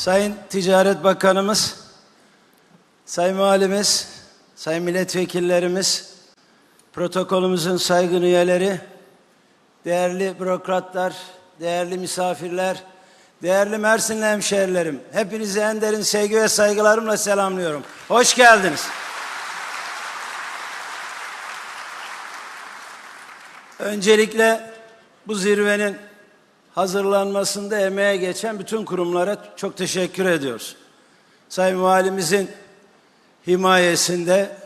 Sayın Ticaret Bakanımız, Sayın Valimiz, Sayın Milletvekillerimiz, protokolümüzün saygın üyeleri, değerli bürokratlar, değerli misafirler, değerli Mersinli hemşehrilerim, hepinizi en derin sevgi ve saygılarımla selamlıyorum. Hoş geldiniz. Öncelikle bu zirvenin hazırlanmasında emeğe geçen bütün kurumlara çok teşekkür ediyoruz. Sayın Valimizin himayesinde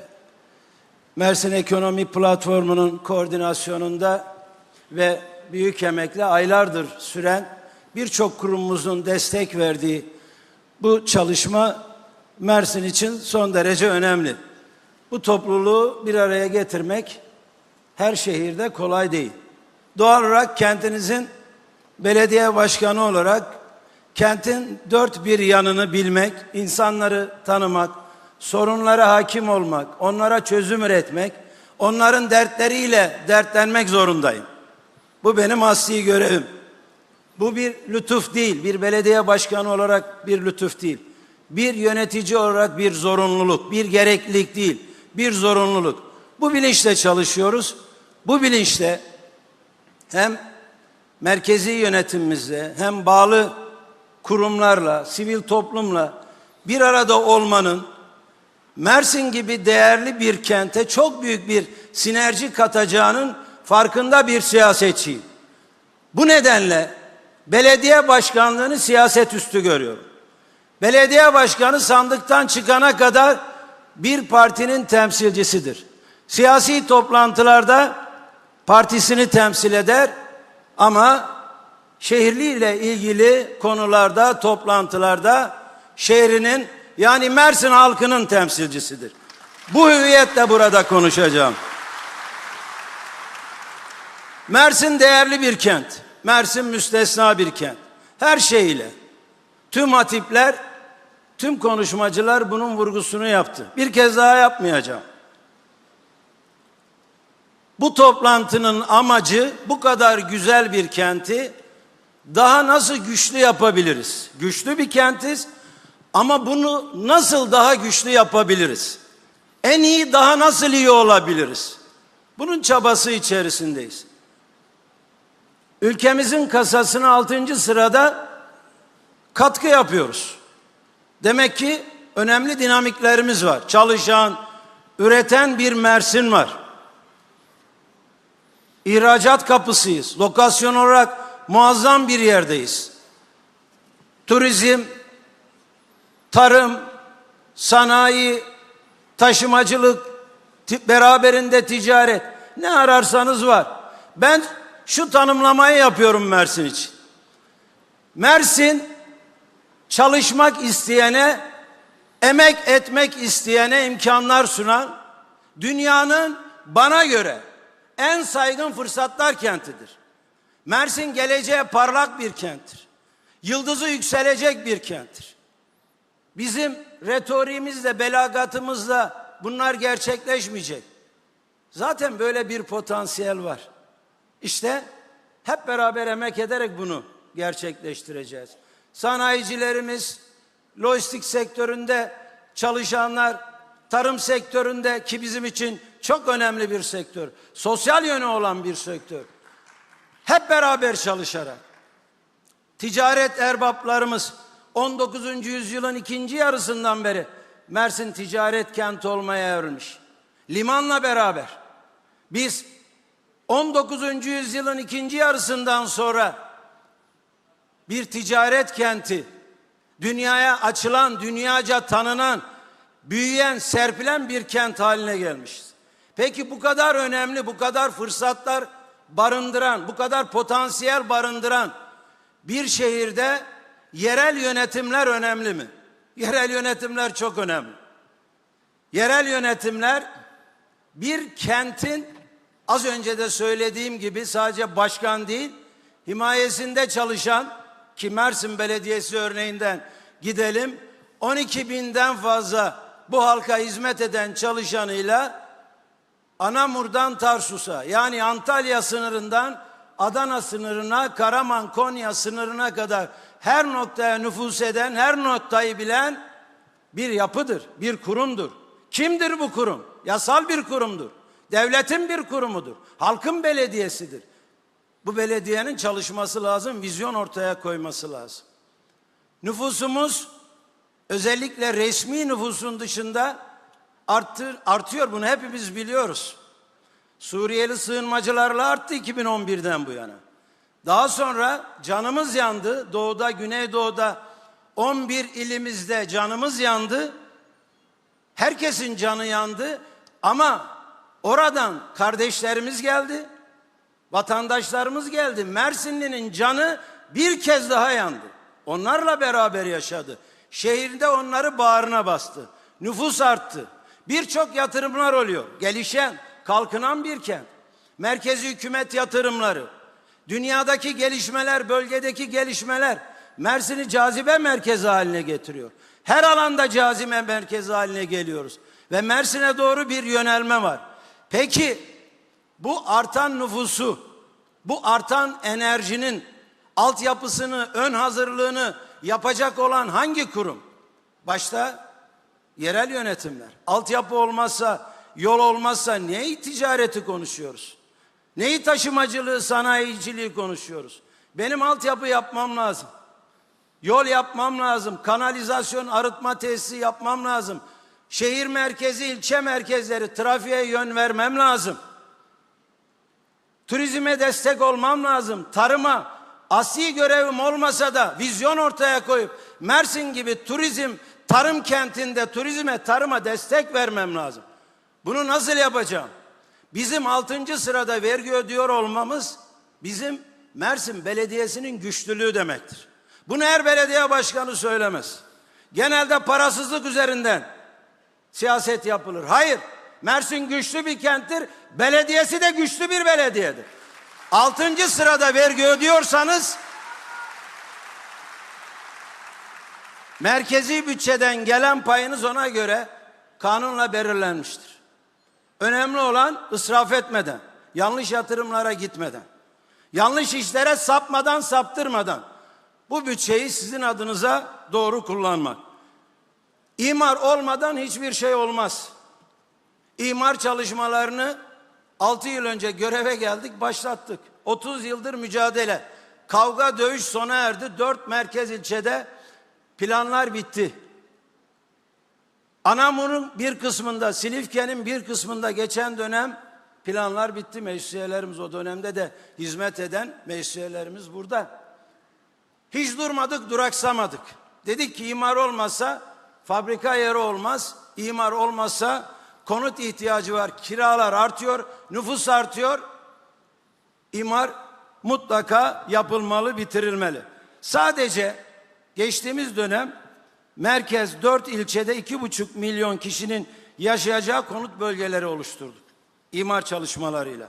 Mersin Ekonomi Platformu'nun koordinasyonunda ve büyük emekle aylardır süren birçok kurumumuzun destek verdiği bu çalışma Mersin için son derece önemli. Bu topluluğu bir araya getirmek her şehirde kolay değil. Doğal olarak kentinizin belediye başkanı olarak kentin dört bir yanını bilmek, insanları tanımak, sorunlara hakim olmak, onlara çözüm üretmek, onların dertleriyle dertlenmek zorundayım. Bu benim asli görevim. Bu bir lütuf değil, bir belediye başkanı olarak bir lütuf değil. Bir yönetici olarak bir zorunluluk, bir gereklilik değil, bir zorunluluk. Bu bilinçle çalışıyoruz. Bu bilinçle hem merkezi yönetimimizle hem bağlı kurumlarla, sivil toplumla bir arada olmanın Mersin gibi değerli bir kente çok büyük bir sinerji katacağının farkında bir siyasetçiyim. Bu nedenle belediye başkanlığını siyaset üstü görüyorum. Belediye başkanı sandıktan çıkana kadar bir partinin temsilcisidir. Siyasi toplantılarda partisini temsil eder ama şehirliyle ilgili konularda, toplantılarda şehrinin yani Mersin halkının temsilcisidir. Bu hüviyetle burada konuşacağım. Mersin değerli bir kent. Mersin müstesna bir kent. Her şeyiyle. Tüm hatipler, tüm konuşmacılar bunun vurgusunu yaptı. Bir kez daha yapmayacağım. Bu toplantının amacı bu kadar güzel bir kenti daha nasıl güçlü yapabiliriz? Güçlü bir kentiz ama bunu nasıl daha güçlü yapabiliriz? En iyi daha nasıl iyi olabiliriz? Bunun çabası içerisindeyiz. Ülkemizin kasasına 6. sırada katkı yapıyoruz. Demek ki önemli dinamiklerimiz var. Çalışan, üreten bir Mersin var. İhracat kapısıyız. Lokasyon olarak muazzam bir yerdeyiz. Turizm, tarım, sanayi, taşımacılık, beraberinde ticaret ne ararsanız var. Ben şu tanımlamayı yapıyorum Mersin için. Mersin çalışmak isteyene, emek etmek isteyene imkanlar sunan dünyanın bana göre en saygın fırsatlar kentidir. Mersin geleceğe parlak bir kenttir. Yıldızı yükselecek bir kenttir. Bizim retoriğimizle, belagatımızla bunlar gerçekleşmeyecek. Zaten böyle bir potansiyel var. İşte hep beraber emek ederek bunu gerçekleştireceğiz. Sanayicilerimiz, lojistik sektöründe çalışanlar, tarım sektöründe ki bizim için çok önemli bir sektör, sosyal yönü olan bir sektör. Hep beraber çalışarak ticaret erbaplarımız 19. yüzyılın ikinci yarısından beri Mersin ticaret kenti olmaya örmüş. Limanla beraber biz 19. yüzyılın ikinci yarısından sonra bir ticaret kenti, dünyaya açılan, dünyaca tanınan, büyüyen, serpilen bir kent haline gelmişiz. Peki bu kadar önemli, bu kadar fırsatlar barındıran, bu kadar potansiyel barındıran bir şehirde yerel yönetimler önemli mi? Yerel yönetimler çok önemli. Yerel yönetimler bir kentin az önce de söylediğim gibi sadece başkan değil, himayesinde çalışan ki Mersin Belediyesi örneğinden gidelim 12 binden fazla bu halka hizmet eden çalışanıyla Anamur'dan Tarsus'a yani Antalya sınırından Adana sınırına, Karaman, Konya sınırına kadar her noktaya nüfus eden, her noktayı bilen bir yapıdır, bir kurumdur. Kimdir bu kurum? Yasal bir kurumdur. Devletin bir kurumudur. Halkın belediyesidir. Bu belediyenin çalışması lazım, vizyon ortaya koyması lazım. Nüfusumuz özellikle resmi nüfusun dışında arttır, artıyor. Bunu hepimiz biliyoruz. Suriyeli sığınmacılarla arttı 2011'den bu yana. Daha sonra canımız yandı. Doğuda, Güneydoğu'da 11 ilimizde canımız yandı. Herkesin canı yandı ama oradan kardeşlerimiz geldi. Vatandaşlarımız geldi. Mersinli'nin canı bir kez daha yandı. Onlarla beraber yaşadı. Şehirde onları bağrına bastı. Nüfus arttı. Birçok yatırımlar oluyor. Gelişen, kalkınan bir kent. Merkezi hükümet yatırımları, dünyadaki gelişmeler, bölgedeki gelişmeler Mersin'i cazibe merkezi haline getiriyor. Her alanda cazibe merkezi haline geliyoruz. Ve Mersin'e doğru bir yönelme var. Peki bu artan nüfusu, bu artan enerjinin altyapısını, ön hazırlığını yapacak olan hangi kurum? Başta yerel yönetimler. Altyapı olmazsa, yol olmazsa neyi ticareti konuşuyoruz? Neyi taşımacılığı, sanayiciliği konuşuyoruz? Benim altyapı yapmam lazım. Yol yapmam lazım. Kanalizasyon, arıtma tesisi yapmam lazım. Şehir merkezi, ilçe merkezleri trafiğe yön vermem lazım. Turizme destek olmam lazım. Tarıma asli görevim olmasa da vizyon ortaya koyup Mersin gibi turizm tarım kentinde turizme tarıma destek vermem lazım. Bunu nasıl yapacağım? Bizim altıncı sırada vergi ödüyor olmamız bizim Mersin Belediyesi'nin güçlülüğü demektir. Bunu her belediye başkanı söylemez. Genelde parasızlık üzerinden siyaset yapılır. Hayır. Mersin güçlü bir kenttir. Belediyesi de güçlü bir belediyedir. Altıncı sırada vergi ödüyorsanız merkezi bütçeden gelen payınız ona göre kanunla belirlenmiştir. Önemli olan ısraf etmeden, yanlış yatırımlara gitmeden, yanlış işlere sapmadan, saptırmadan bu bütçeyi sizin adınıza doğru kullanmak. İmar olmadan hiçbir şey olmaz. İmar çalışmalarını 6 yıl önce göreve geldik, başlattık. 30 yıldır mücadele. Kavga, dövüş sona erdi. 4 merkez ilçede planlar bitti. Anamur'un bir kısmında, Silifke'nin bir kısmında geçen dönem planlar bitti. Meclis o dönemde de hizmet eden meclis burada. Hiç durmadık, duraksamadık. Dedik ki imar olmasa fabrika yeri olmaz. İmar olmasa konut ihtiyacı var. Kiralar artıyor, nüfus artıyor. İmar mutlaka yapılmalı, bitirilmeli. Sadece geçtiğimiz dönem merkez dört ilçede iki buçuk milyon kişinin yaşayacağı konut bölgeleri oluşturduk. İmar çalışmalarıyla.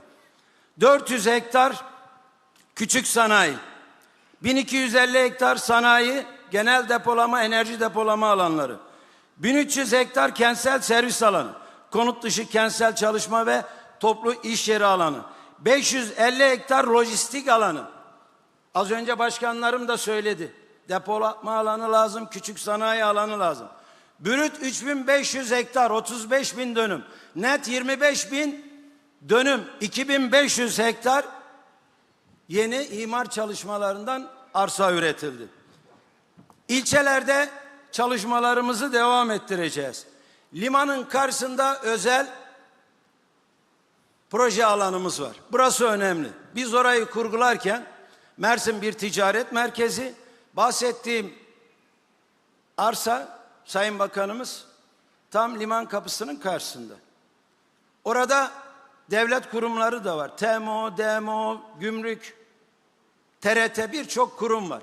400 hektar küçük sanayi, 1250 hektar sanayi, genel depolama, enerji depolama alanları. 1300 hektar kentsel servis alanı, konut dışı kentsel çalışma ve toplu iş yeri alanı. 550 hektar lojistik alanı. Az önce başkanlarım da söyledi. Depolama alanı lazım, küçük sanayi alanı lazım. Brüt 3500 hektar, 35 bin dönüm. Net 25 bin dönüm, 2500 hektar yeni imar çalışmalarından arsa üretildi. İlçelerde çalışmalarımızı devam ettireceğiz. Limanın karşısında özel proje alanımız var. Burası önemli. Biz orayı kurgularken Mersin bir ticaret merkezi. Bahsettiğim arsa Sayın Bakanımız tam liman kapısının karşısında. Orada devlet kurumları da var. TMO, DMO, gümrük, TRT birçok kurum var.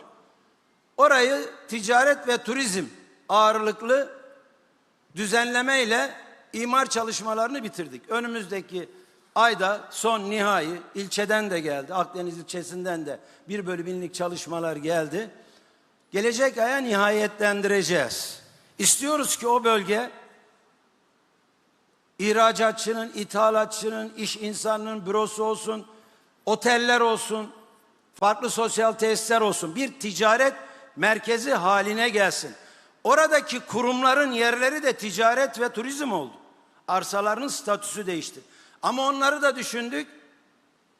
Orayı ticaret ve turizm ağırlıklı düzenlemeyle imar çalışmalarını bitirdik. Önümüzdeki ayda son nihai ilçeden de geldi. Akdeniz ilçesinden de bir bölü binlik çalışmalar geldi. Gelecek aya nihayetlendireceğiz. İstiyoruz ki o bölge ihracatçının, ithalatçının, iş insanının bürosu olsun, oteller olsun, farklı sosyal tesisler olsun. Bir ticaret merkezi haline gelsin. Oradaki kurumların yerleri de ticaret ve turizm oldu. Arsaların statüsü değişti. Ama onları da düşündük.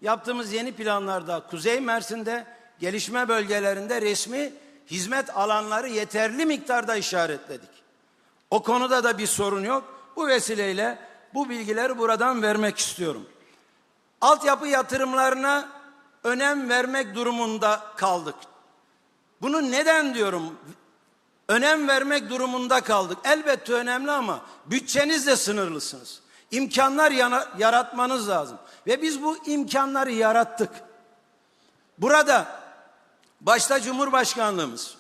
Yaptığımız yeni planlarda Kuzey Mersin'de gelişme bölgelerinde resmi hizmet alanları yeterli miktarda işaretledik. O konuda da bir sorun yok. Bu vesileyle bu bilgileri buradan vermek istiyorum. Altyapı yatırımlarına önem vermek durumunda kaldık. Bunu neden diyorum? Önem vermek durumunda kaldık. Elbette önemli ama bütçenizle sınırlısınız. İmkanlar yana- yaratmanız lazım. Ve biz bu imkanları yarattık. Burada başta Cumhurbaşkanlığımız,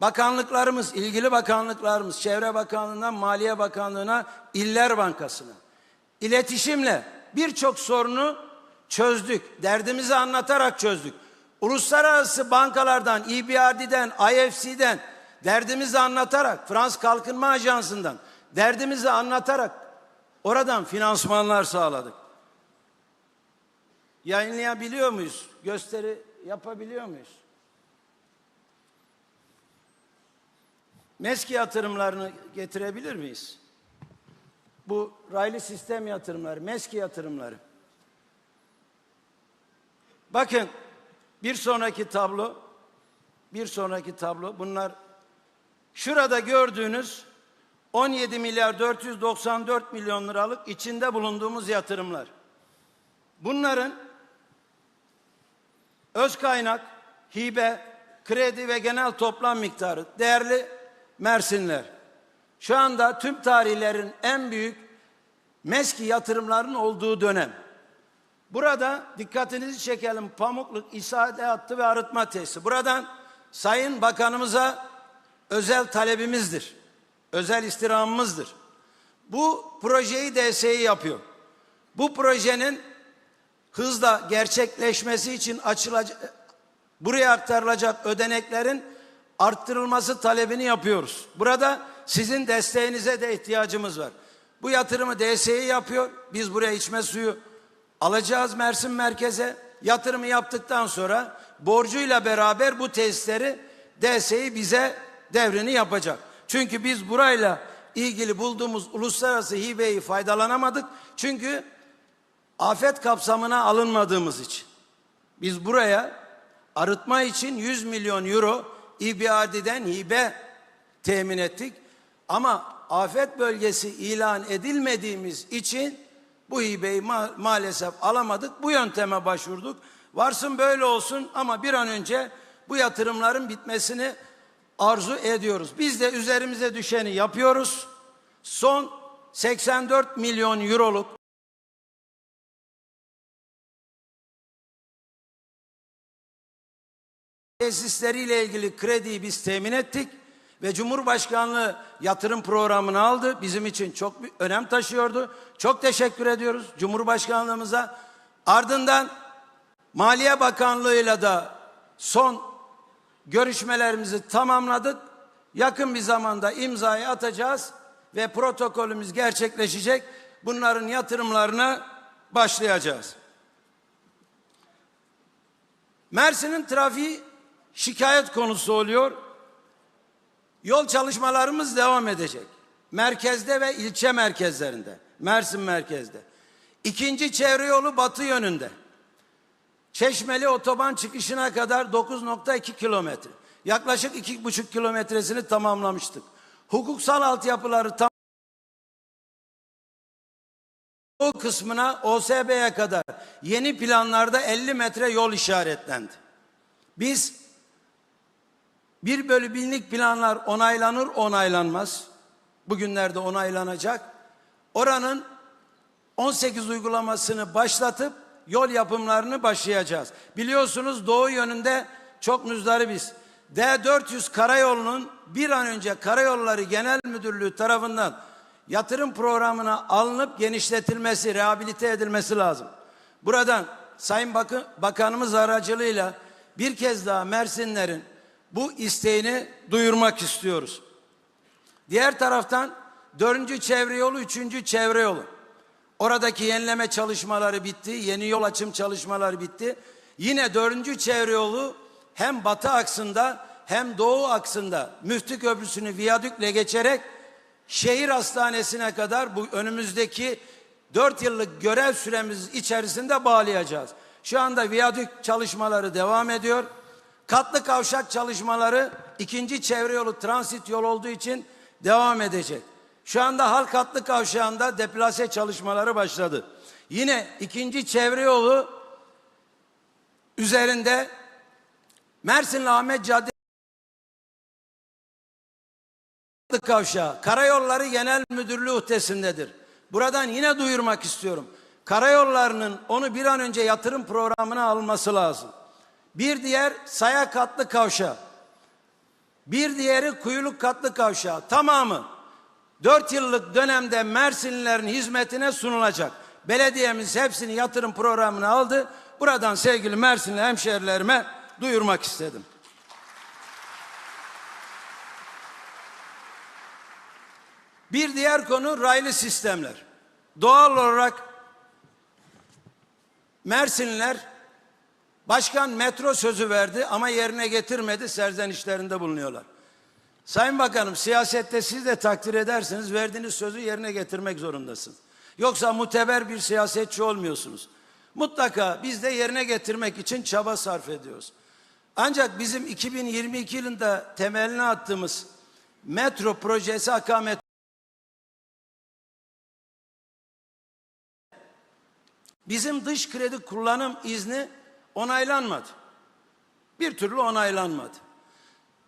bakanlıklarımız, ilgili bakanlıklarımız, Çevre Bakanlığı'ndan Maliye Bakanlığı'na, İller Bankası'na, iletişimle birçok sorunu çözdük. Derdimizi anlatarak çözdük. Uluslararası bankalardan, EBRD'den, IFC'den derdimizi anlatarak, Frans Kalkınma Ajansı'ndan derdimizi anlatarak oradan finansmanlar sağladık. Yayınlayabiliyor muyuz? Gösteri yapabiliyor muyuz? MESKİ yatırımlarını getirebilir miyiz? Bu raylı sistem yatırımları, MESKİ yatırımları. Bakın bir sonraki tablo, bir sonraki tablo bunlar şurada gördüğünüz 17 milyar 494 milyon liralık içinde bulunduğumuz yatırımlar. Bunların öz kaynak, hibe, kredi ve genel toplam miktarı değerli Mersinler. Şu anda tüm tarihlerin en büyük meski yatırımların olduğu dönem. Burada dikkatinizi çekelim Pamukluk İsade Hattı ve Arıtma Tesisi. Buradan Sayın Bakanımıza özel talebimizdir. Özel istirhamımızdır. Bu projeyi DSİ yapıyor. Bu projenin hızla gerçekleşmesi için açılacak buraya aktarılacak ödeneklerin arttırılması talebini yapıyoruz. Burada sizin desteğinize de ihtiyacımız var. Bu yatırımı DSİ yapıyor. Biz buraya içme suyu alacağız Mersin merkeze. Yatırımı yaptıktan sonra borcuyla beraber bu tesisleri DSİ bize devrini yapacak. Çünkü biz burayla ilgili bulduğumuz uluslararası hibeyi faydalanamadık. Çünkü afet kapsamına alınmadığımız için. Biz buraya arıtma için 100 milyon euro İBAD'den hibe temin ettik. Ama afet bölgesi ilan edilmediğimiz için bu hibeyi ma- maalesef alamadık. Bu yönteme başvurduk. Varsın böyle olsun ama bir an önce bu yatırımların bitmesini arzu ediyoruz. Biz de üzerimize düşeni yapıyoruz. Son 84 milyon euroluk tesisleriyle ilgili krediyi biz temin ettik ve Cumhurbaşkanlığı yatırım programını aldı. Bizim için çok bir önem taşıyordu. Çok teşekkür ediyoruz Cumhurbaşkanlığımıza. Ardından Maliye Bakanlığı'yla da son görüşmelerimizi tamamladık. Yakın bir zamanda imzayı atacağız ve protokolümüz gerçekleşecek. Bunların yatırımlarına başlayacağız. Mersin'in trafiği şikayet konusu oluyor. Yol çalışmalarımız devam edecek. Merkezde ve ilçe merkezlerinde. Mersin merkezde. İkinci çevre yolu batı yönünde. Çeşmeli otoban çıkışına kadar 9.2 kilometre. Yaklaşık 2,5 kilometresini tamamlamıştık. Hukuksal altyapıları tam o kısmına OSB'ye kadar yeni planlarda 50 metre yol işaretlendi. Biz bir bölü binlik planlar onaylanır onaylanmaz. Bugünlerde onaylanacak. Oranın 18 uygulamasını başlatıp yol yapımlarını başlayacağız. Biliyorsunuz doğu yönünde çok müzdaribiz. D400 karayolunun bir an önce Karayolları Genel Müdürlüğü tarafından yatırım programına alınıp genişletilmesi, rehabilite edilmesi lazım. Buradan Sayın Bakanımız aracılığıyla bir kez daha Mersinlerin bu isteğini duyurmak istiyoruz. Diğer taraftan dördüncü çevre yolu, üçüncü çevre yolu. Oradaki yenileme çalışmaları bitti. Yeni yol açım çalışmaları bitti. Yine dördüncü çevre yolu hem batı aksında hem doğu aksında Müftü Köprüsü'nü viyadükle geçerek şehir hastanesine kadar bu önümüzdeki 4 yıllık görev süremiz içerisinde bağlayacağız. Şu anda viyadük çalışmaları devam ediyor. Katlı kavşak çalışmaları ikinci çevre yolu transit yol olduğu için devam edecek. Şu anda halk katlı kavşağında deplase çalışmaları başladı. Yine ikinci çevre yolu üzerinde Mersin Ahmet Caddesi kavşağı Karayolları Genel Müdürlüğü uhdesindedir. Buradan yine duyurmak istiyorum. Karayollarının onu bir an önce yatırım programına alması lazım. Bir diğer Saya katlı kavşağı. Bir diğeri Kuyuluk katlı kavşağı. Tamamı 4 yıllık dönemde Mersinlilerin hizmetine sunulacak. Belediyemiz hepsini yatırım programına aldı. Buradan sevgili Mersinli hemşehrilerime duyurmak istedim. Bir diğer konu raylı sistemler. Doğal olarak Mersinliler başkan metro sözü verdi ama yerine getirmedi serzenişlerinde bulunuyorlar. Sayın Bakanım siyasette siz de takdir ederseniz verdiğiniz sözü yerine getirmek zorundasınız. Yoksa muteber bir siyasetçi olmuyorsunuz. Mutlaka biz de yerine getirmek için çaba sarf ediyoruz. Ancak bizim 2022 yılında temelini attığımız metro projesi akamet bizim dış kredi kullanım izni onaylanmadı. Bir türlü onaylanmadı.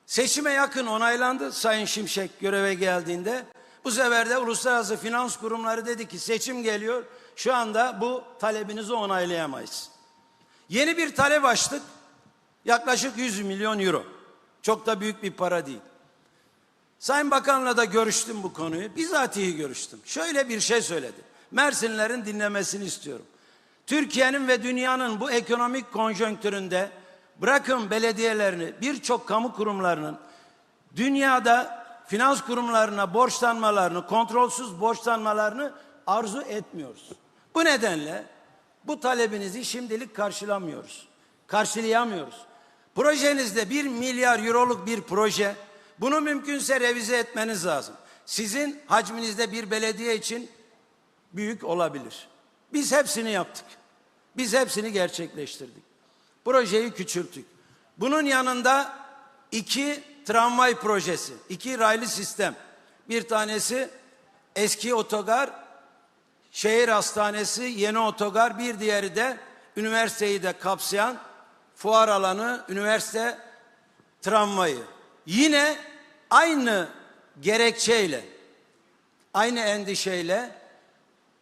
Seçime yakın onaylandı Sayın Şimşek göreve geldiğinde. Bu sefer de uluslararası finans kurumları dedi ki seçim geliyor. Şu anda bu talebinizi onaylayamayız. Yeni bir talep açtık. Yaklaşık 100 milyon euro. Çok da büyük bir para değil. Sayın Bakan'la da görüştüm bu konuyu. Bizatihi görüştüm. Şöyle bir şey söyledi. Mersinlerin dinlemesini istiyorum. Türkiye'nin ve dünyanın bu ekonomik konjonktüründe bırakın belediyelerini birçok kamu kurumlarının dünyada finans kurumlarına borçlanmalarını, kontrolsüz borçlanmalarını arzu etmiyoruz. Bu nedenle bu talebinizi şimdilik karşılamıyoruz. Karşılayamıyoruz. Projenizde bir milyar euroluk bir proje. Bunu mümkünse revize etmeniz lazım. Sizin hacminizde bir belediye için büyük olabilir. Biz hepsini yaptık. Biz hepsini gerçekleştirdik. Projeyi küçülttük. Bunun yanında iki tramvay projesi, iki raylı sistem. Bir tanesi eski otogar, şehir hastanesi, yeni otogar, bir diğeri de üniversiteyi de kapsayan fuar alanı, üniversite tramvayı. Yine aynı gerekçeyle, aynı endişeyle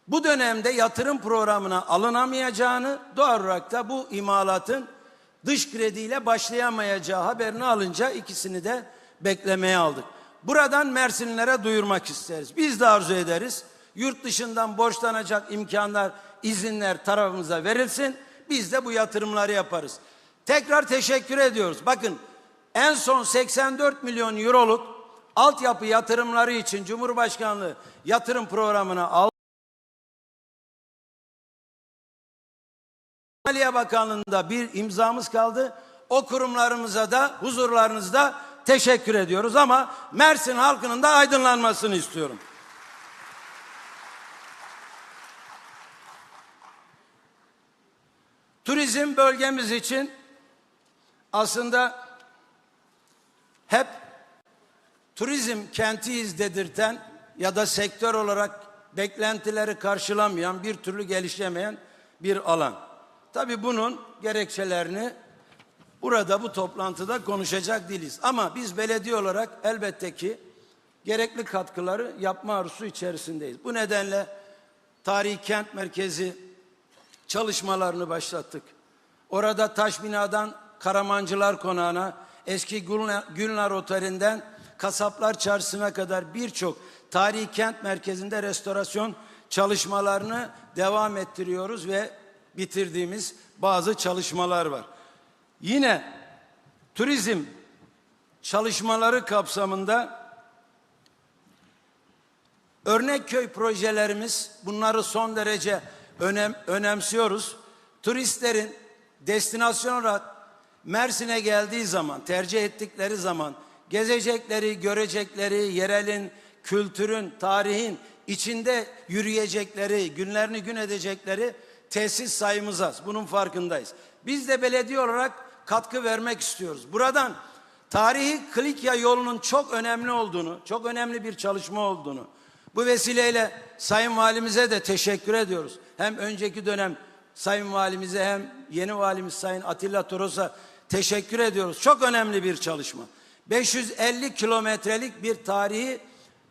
bu dönemde yatırım programına alınamayacağını doğal olarak da bu imalatın dış krediyle başlayamayacağı haberini alınca ikisini de beklemeye aldık. Buradan Mersinlilere duyurmak isteriz. Biz de arzu ederiz. Yurt dışından borçlanacak imkanlar, izinler tarafımıza verilsin. Biz de bu yatırımları yaparız. Tekrar teşekkür ediyoruz. Bakın en son 84 milyon euroluk altyapı yatırımları için Cumhurbaşkanlığı yatırım programına aldı. Maliye Bakanlığı'nda bir imzamız kaldı. O kurumlarımıza da huzurlarınızda teşekkür ediyoruz ama Mersin halkının da aydınlanmasını istiyorum. Turizm bölgemiz için aslında hep turizm kentiyiz dedirten ya da sektör olarak beklentileri karşılamayan, bir türlü gelişemeyen bir alan. Tabii bunun gerekçelerini burada bu toplantıda konuşacak değiliz. Ama biz belediye olarak elbette ki gerekli katkıları yapma arzusu içerisindeyiz. Bu nedenle tarihi kent merkezi çalışmalarını başlattık. Orada taş binadan Karamancılar Konağı'na, eski Gülnar Oteli'nden Kasaplar Çarşısı'na kadar birçok tarihi kent merkezinde restorasyon çalışmalarını devam ettiriyoruz ve bitirdiğimiz bazı çalışmalar var. Yine turizm çalışmaları kapsamında örnek köy projelerimiz bunları son derece önem, önemsiyoruz. Turistlerin destinasyon olarak Mersin'e geldiği zaman, tercih ettikleri zaman gezecekleri, görecekleri, yerelin, kültürün, tarihin içinde yürüyecekleri, günlerini gün edecekleri tesis sayımız az. Bunun farkındayız. Biz de belediye olarak katkı vermek istiyoruz. Buradan tarihi Klikya yolunun çok önemli olduğunu, çok önemli bir çalışma olduğunu, bu vesileyle Sayın Valimize de teşekkür ediyoruz. Hem önceki dönem Sayın Valimize hem yeni valimiz Sayın Atilla Toros'a teşekkür ediyoruz. Çok önemli bir çalışma. 550 kilometrelik bir tarihi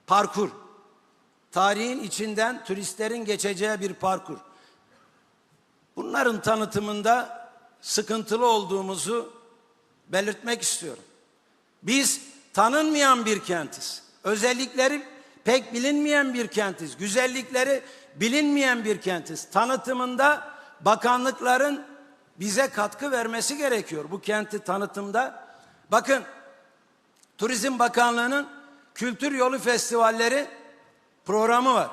parkur. Tarihin içinden turistlerin geçeceği bir parkur. Bunların tanıtımında sıkıntılı olduğumuzu belirtmek istiyorum. Biz tanınmayan bir kentiz. Özellikleri pek bilinmeyen bir kentiz. Güzellikleri bilinmeyen bir kentiz. Tanıtımında bakanlıkların bize katkı vermesi gerekiyor bu kenti tanıtımda. Bakın Turizm Bakanlığı'nın Kültür Yolu Festivalleri programı var.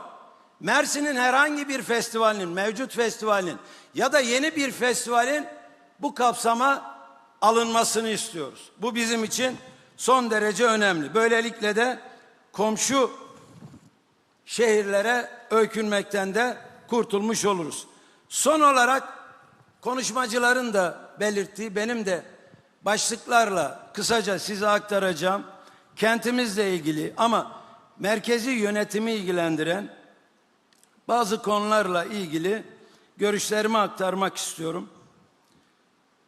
Mersin'in herhangi bir festivalinin, mevcut festivalin ya da yeni bir festivalin bu kapsama alınmasını istiyoruz. Bu bizim için son derece önemli. Böylelikle de komşu şehirlere öykünmekten de kurtulmuş oluruz. Son olarak konuşmacıların da belirttiği benim de başlıklarla kısaca size aktaracağım kentimizle ilgili ama merkezi yönetimi ilgilendiren bazı konularla ilgili görüşlerimi aktarmak istiyorum.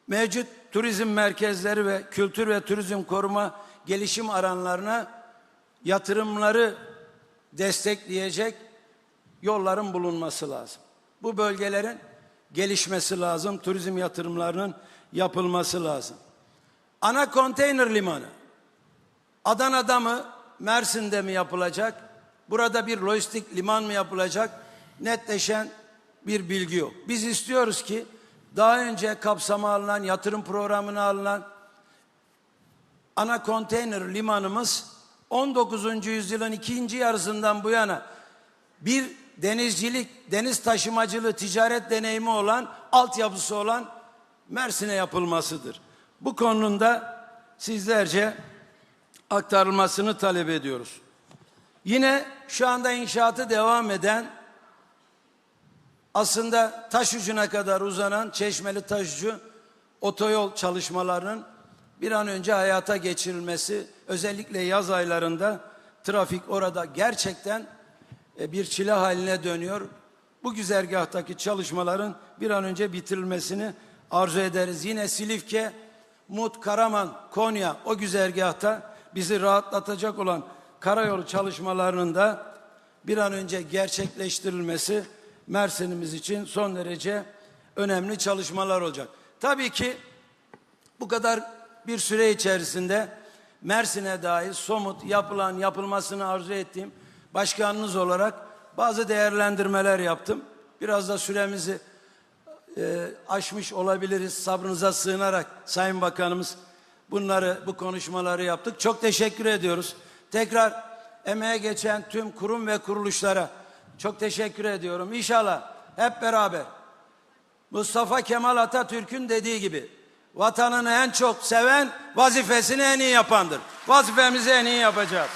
Mevcut turizm merkezleri ve kültür ve turizm koruma gelişim alanlarına yatırımları destekleyecek yolların bulunması lazım. Bu bölgelerin gelişmesi lazım, turizm yatırımlarının yapılması lazım. Ana konteyner limanı Adana'da mı, Mersin'de mi yapılacak? Burada bir lojistik liman mı yapılacak? Netleşen bir bilgi yok. Biz istiyoruz ki daha önce kapsama alınan, yatırım programına alınan ana konteyner limanımız 19. yüzyılın ikinci yarısından bu yana bir denizcilik, deniz taşımacılığı, ticaret deneyimi olan, altyapısı olan Mersin'e yapılmasıdır. Bu konuda sizlerce aktarılmasını talep ediyoruz. Yine şu anda inşaatı devam eden aslında taş ucuna kadar uzanan Çeşmeli Taşucu otoyol çalışmalarının bir an önce hayata geçirilmesi özellikle yaz aylarında trafik orada gerçekten e, bir çile haline dönüyor. Bu güzergahtaki çalışmaların bir an önce bitirilmesini arzu ederiz. Yine Silifke, Mut, Karaman, Konya o güzergahta bizi rahatlatacak olan karayolu çalışmalarının da bir an önce gerçekleştirilmesi Mersin'imiz için son derece önemli çalışmalar olacak. Tabii ki bu kadar bir süre içerisinde Mersin'e dair somut yapılan yapılmasını arzu ettiğim başkanınız olarak bazı değerlendirmeler yaptım. Biraz da süremizi e, aşmış olabiliriz. Sabrınıza sığınarak Sayın Bakanımız bunları, bu konuşmaları yaptık. Çok teşekkür ediyoruz. Tekrar emeğe geçen tüm kurum ve kuruluşlara çok teşekkür ediyorum. İnşallah hep beraber Mustafa Kemal Atatürk'ün dediği gibi vatanını en çok seven vazifesini en iyi yapandır. Vazifemizi en iyi yapacağız.